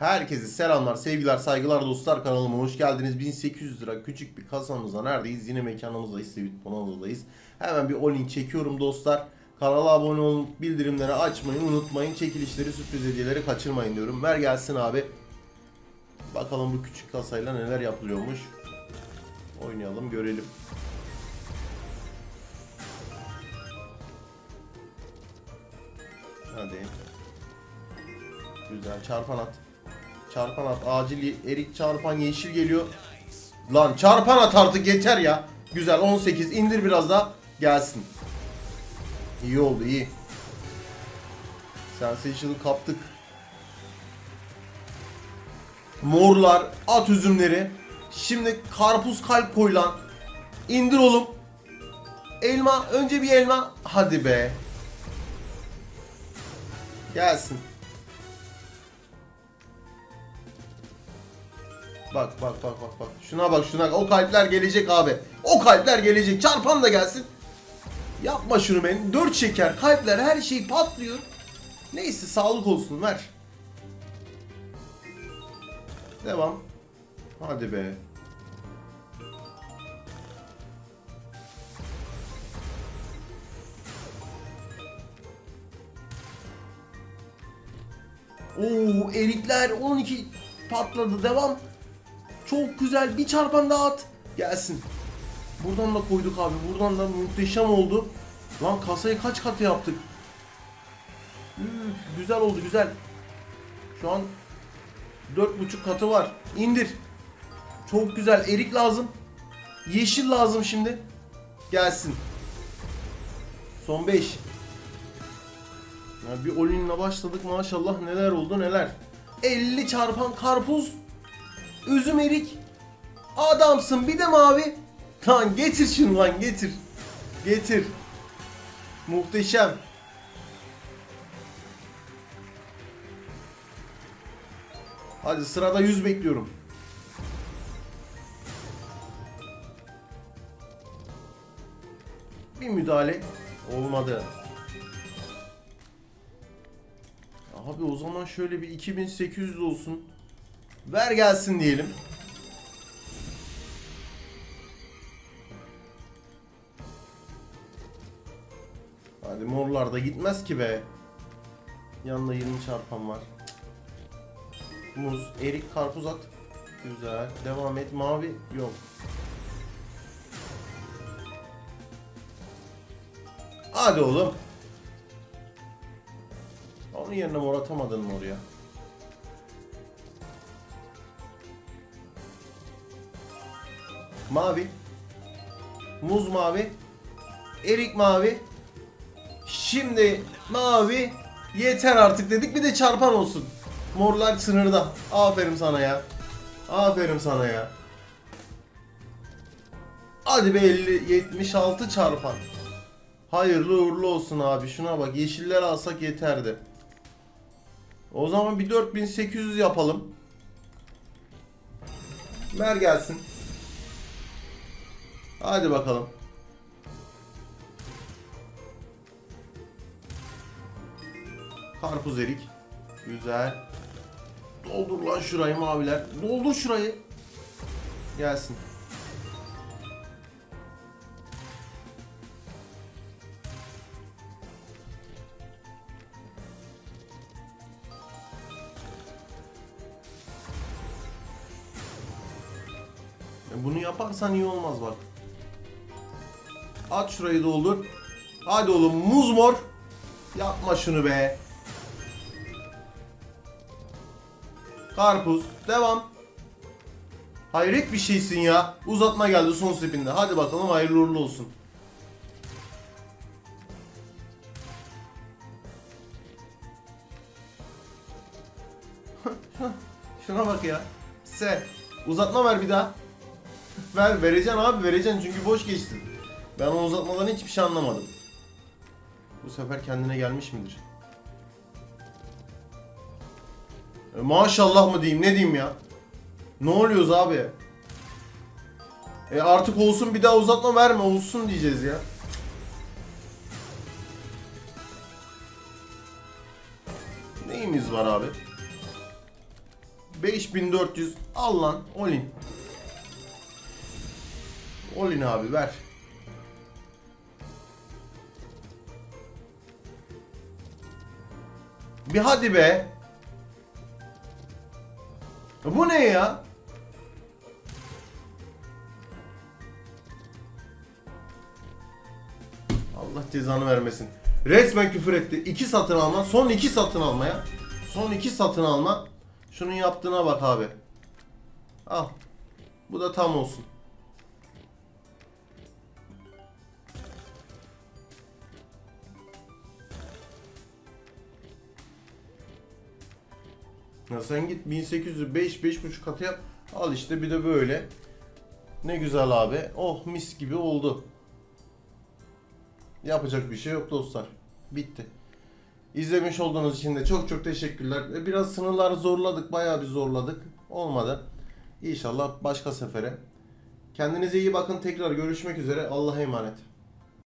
Herkese selamlar, sevgiler, saygılar dostlar kanalıma hoş geldiniz. 1800 lira küçük bir kasamızda neredeyiz? Yine mekanımızdayız, Sevit Bonanzo'dayız. Hemen bir all çekiyorum dostlar. Kanala abone olup bildirimleri açmayı unutmayın. Çekilişleri, sürpriz hediyeleri kaçırmayın diyorum. Ver gelsin abi. Bakalım bu küçük kasayla neler yapılıyormuş. Oynayalım, görelim. Hadi. Güzel çarpan at. Çarpan at acil erik çarpan yeşil geliyor. Lan çarpan at artık yeter ya. Güzel 18 indir biraz daha gelsin. İyi oldu iyi. Sensation'ı kaptık. Morlar at üzümleri. Şimdi karpuz kalp koy lan. İndir oğlum. Elma önce bir elma. Hadi be. Gelsin. Bak bak bak bak bak. Şuna bak şuna. O kalpler gelecek abi. O kalpler gelecek. Çarpan da gelsin. Yapma şunu benim. Dört şeker, kalpler her şey patlıyor. Neyse sağlık olsun ver. Devam. Hadi be. Oo erikler 12 patladı devam. Çok güzel bir çarpan daha at. Gelsin. Buradan da koyduk abi. Buradan da muhteşem oldu. Lan kasayı kaç katı yaptık? Üf, güzel oldu güzel. Şu an 4,5 katı var. İndir. Çok güzel. Erik lazım. Yeşil lazım şimdi. Gelsin. Son 5. Ya bir olinle başladık maşallah neler oldu neler. 50 çarpan karpuz. Üzüm erik. Adamsın bir de mavi. Lan getir şunu lan getir. Getir. Muhteşem. Hadi sırada 100 bekliyorum. Bir müdahale olmadı. Abi o zaman şöyle bir 2800 olsun. Ver gelsin diyelim. Hadi morlar da gitmez ki be. Yanında 20 çarpan var. Muz, erik, karpuz at. Güzel. Devam et. Mavi yok. Hadi oğlum. Onun yerine mor atamadın mı oraya? Mavi. Muz mavi. Erik mavi. Şimdi mavi yeter artık dedik bir de çarpan olsun. Morlar sınırda. Aferin sana ya. Aferin sana ya. Hadi be 50 76 çarpan. Hayırlı uğurlu olsun abi. Şuna bak yeşiller alsak yeterdi. O zaman bir 4800 yapalım. Ver gelsin. Hadi bakalım. Karpuz erik. Güzel. Doldur lan şurayı maviler. Doldur şurayı. Gelsin. E, Bunu yaparsan iyi olmaz bak. At şurayı doldur. Hadi oğlum muz mor. Yapma şunu be. Karpuz. Devam. Hayret bir şeysin ya. Uzatma geldi son spinde. Hadi bakalım hayırlı uğurlu olsun. Şuna bak ya. Se. Uzatma ver bir daha. Ver vereceksin abi vereceksin çünkü boş geçtin. Ben o uzatmadan hiçbir şey anlamadım. Bu sefer kendine gelmiş midir? E, maşallah mı diyeyim ne diyeyim ya? Ne oluyoruz abi? E artık olsun bir daha uzatma verme olsun diyeceğiz ya. Neyimiz var abi? 5400 al lan Olin. Olin abi ver. Bir hadi be. Bu ne ya? Allah cezanı vermesin. Resmen küfür etti. İki satın alma. Son iki satın alma ya. Son iki satın alma. Şunun yaptığına bak abi. Al. Bu da tam olsun. Ya sen git 1800'ü 5 5.5 katı yap. Al işte bir de böyle. Ne güzel abi. Oh mis gibi oldu. Yapacak bir şey yok dostlar. Bitti. İzlemiş olduğunuz için de çok çok teşekkürler. E, Biraz sınırları zorladık. Bayağı bir zorladık. Olmadı. İnşallah başka sefere. Kendinize iyi bakın. Tekrar görüşmek üzere. Allah'a emanet.